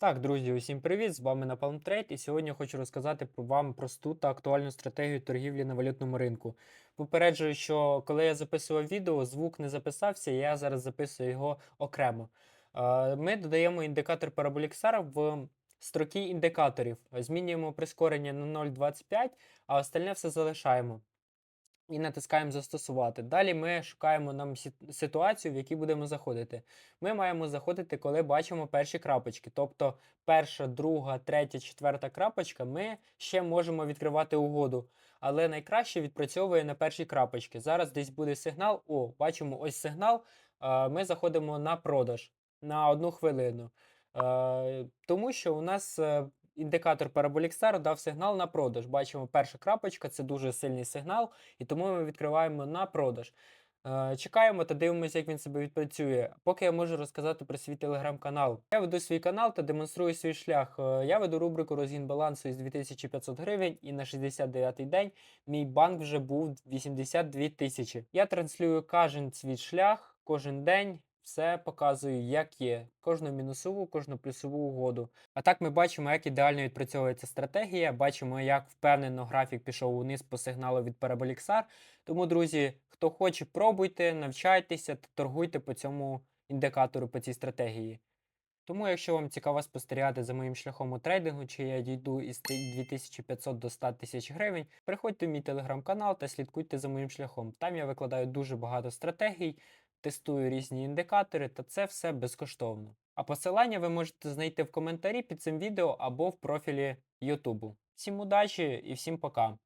Так, друзі, усім привіт! З вами Napalm Trade, і сьогодні я хочу розказати про вам просту та актуальну стратегію торгівлі на валютному ринку. Попереджую, що коли я записував відео, звук не записався, я зараз записую його окремо. Ми додаємо індикатор Parabolixar в строки індикаторів, змінюємо прискорення на 0,25, а остальне все залишаємо. І натискаємо застосувати. Далі ми шукаємо нам ситуацію, в якій будемо заходити. Ми маємо заходити, коли бачимо перші крапочки. Тобто перша, друга, третя, четверта крапочка, ми ще можемо відкривати угоду. Але найкраще відпрацьовує на першій крапочці. Зараз десь буде сигнал. О, бачимо ось сигнал. Ми заходимо на продаж на одну хвилину. Тому що у нас е, індикатор Parabolic дав сигнал на продаж. Бачимо, перша крапочка це дуже сильний сигнал, і тому ми відкриваємо на продаж. Е, Чекаємо та дивимося, як він себе відпрацює. Поки я можу розказати про свій телеграм-канал. Я веду свій канал та демонструю свій шлях. Е, Я веду рубрику розгін балансу із 2500 гривень, і на 69-й день мій банк вже був 82 тисячі. Я транслюю кожен свій шлях, кожен день. Все показую, як є. Кожну мінусову, кожну плюсову угоду. А так ми бачимо, як ідеально відпрацьовується стратегія. Бачимо, як впевнено графік пішов униз по сигналу від Parabolixar. Тому, друзі, хто хоче, пробуйте, навчайтеся та торгуйте по цьому індикатору, по цій стратегії. Тому, якщо вам цікаво спостерігати за моїм шляхом у трейдингу, чи я дійду із 2500 до 100 тисяч гривень, приходьте в мій телеграм-канал та слідкуйте за моїм шляхом. Там я викладаю дуже багато стратегій, тестую різні індикатори, та це все безкоштовно. А посилання ви можете знайти в коментарі під цим відео або в профілі Ютубу. Всім удачі і всім пока!